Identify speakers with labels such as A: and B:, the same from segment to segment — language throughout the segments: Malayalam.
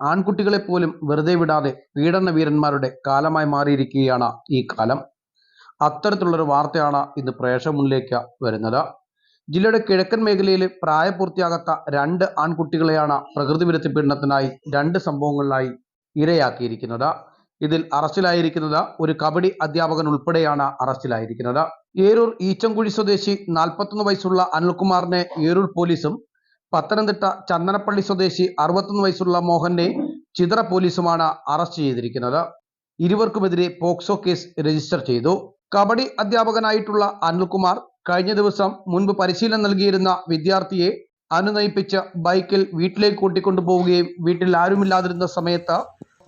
A: ആൺകുട്ടികളെ പോലും വെറുതെ വിടാതെ പീഡന വീരന്മാരുടെ കാലമായി മാറിയിരിക്കുകയാണ് ഈ കാലം. അത്തരത്തിലുള്ളൊരു വാർത്തയാണ് ഇന്ന് പ്രേക്ഷക മുന്നിലേക്ക് വരുന്നത്. ജില്ലയുടെ കിഴക്കൻ മേഖലയിൽ പ്രായപൂർത്തിയാകാത്ത രണ്ട് ആൺകുട്ടികളെയാണ് പ്രകൃതി വിരുദ്ധ പീഡനത്തിനായി രണ്ട് സംഭവങ്ങളിലായി ഇരയാക്കിയിരിക്കുന്നത്. ഇതിൽ അറസ്റ്റിലായിരിക്കുന്നത് ഒരു കബഡി അധ്യാപകൻ ഉൾപ്പെടെയാണ് അറസ്റ്റിലായിരിക്കുന്നത്. ഏരൂർ ഈച്ചംകുഴി സ്വദേശി നാൽപ്പത്തൊന്ന് വയസ്സുള്ള അനിൽകുമാറിനെ ഏരൂർ പോലീസും പത്തനംതിട്ട ചന്ദനപ്പള്ളി സ്വദേശി അറുപത്തൊന്ന് വയസ്സുള്ള മോഹനെ ചിതറ പോലീസുമാണ് അറസ്റ്റ് ചെയ്തിരിക്കുന്നത്. ഇരുവർക്കുമെതിരെ പോക്സോ കേസ് രജിസ്റ്റർ ചെയ്തു. കബഡി അധ്യാപകനായിട്ടുള്ള അനിൽകുമാർ കഴിഞ്ഞ ദിവസം മുൻപ് പരിശീലനം നൽകിയിരുന്ന വിദ്യാർത്ഥിയെ അനുനയിപ്പിച്ച് ബൈക്കിൽ വീട്ടിലേക്ക് കൂട്ടിക്കൊണ്ടുപോവുകയും വീട്ടിൽ ആരുമില്ലാതിരുന്ന സമയത്ത്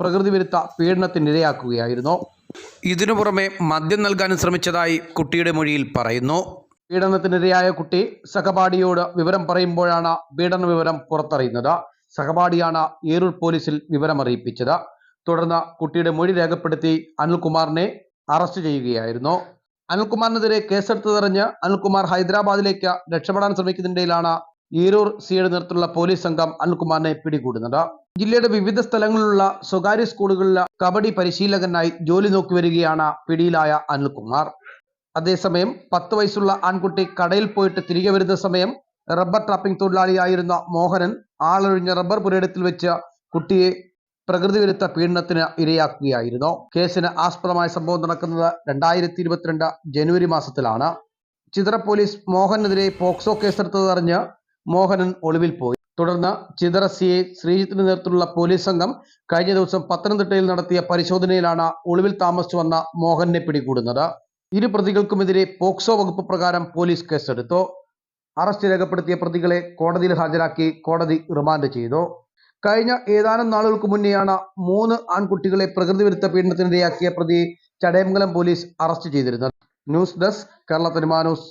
A: പ്രകൃതി വിരുദ്ധ പീഡനത്തിനിരയാക്കുകയായിരുന്നു ഇതിനു പുറമെ മദ്യം നൽകാൻ ശ്രമിച്ചതായി കുട്ടിയുടെ മൊഴിയിൽ പറയുന്നു. പീഡനത്തിനിരയായ കുട്ടി സഹപാഠിയോട് വിവരം പറയുമ്പോഴാണ് പീഡന വിവരം പുറത്തറിയുന്നത്. സഹപാഠിയാണ് ഏരൂർ പോലീസിൽ വിവരം അറിയിപ്പിച്ചത് തുടർന്ന് കുട്ടിയുടെ മൊഴി രേഖപ്പെടുത്തി അനിൽകുമാറിനെ അറസ്റ്റ് ചെയ്യുകയായിരുന്നു. അനിൽകുമാറിനെതിരെ കേസെടുത്തതറിഞ്ഞ് അനിൽകുമാർ ഹൈദരാബാദിലേക്ക് രക്ഷപ്പെടാൻ ശ്രമിക്കുന്നതിനിടയിലാണ് ഈരൂർ സിയുടെ നേതൃത്വത്തിലുള്ള പോലീസ് സംഘം അനിൽകുമാറിനെ പിടികൂടുന്നത്. ജില്ലയുടെ വിവിധ സ്ഥലങ്ങളിലുള്ള സ്വകാര്യ സ്കൂളുകളിലെ കബഡി പരിശീലകനായി ജോലി നോക്കി വരികയാണ് പിടിയിലായ അനിൽകുമാർ. അതേസമയം പത്ത് വയസ്സുള്ള ആൺകുട്ടി കടയിൽ പോയിട്ട് തിരികെ വരുന്ന സമയം റബ്ബർ ട്രാപ്പിംഗ് തൊഴിലാളിയായിരുന്ന മോഹനൻ ആളൊഴിഞ്ഞ റബ്ബർ പുരയിടത്തിൽ വെച്ച് കുട്ടിയെ പ്രകൃതി വിരുദ്ധ പീഡനത്തിന് ഇരയാക്കുകയായിരുന്നു. കേസിന് ആസ്പദമായ സംഭവം നടക്കുന്നത് രണ്ടായിരത്തി ഇരുപത്തിരണ്ട് ജനുവരി മാസത്തിലാണ്. ചിതറ പോലീസ് മോഹനെതിരെ പോക്സോ കേസെടുത്തതറിഞ്ഞ് മോഹനൻ ഒളിവിൽ പോയി. തുടർന്ന് ചിതറ സി എ ശ്രീജിത്തിന്റെ നേതൃത്വത്തിലുള്ള പോലീസ് സംഘം കഴിഞ്ഞ ദിവസം പത്തനംതിട്ടയിൽ നടത്തിയ പരിശോധനയിലാണ് ഒളിവിൽ താമസിച്ചു വന്ന മോഹനെ പിടികൂടുന്നത്. ഇരു പ്രതികൾക്കുമെതിരെ പോക്സോ വകുപ്പ് പ്രകാരം പോലീസ് കേസെടുത്തു. അറസ്റ്റ് രേഖപ്പെടുത്തിയ പ്രതികളെ കോടതിയിൽ ഹാജരാക്കി കോടതി റിമാൻഡ് ചെയ്തു. കഴിഞ്ഞ ഏതാനും നാളുകൾക്ക് മുന്നെയാണ് മൂന്ന് ആൺകുട്ടികളെ പ്രകൃതി വിരുദ്ധ പീഡനത്തിനിരയാക്കിയ പ്രതി ചടയമംഗലം പോലീസ് അറസ്റ്റ് ചെയ്തിരുന്നത്. News desk Kerala news.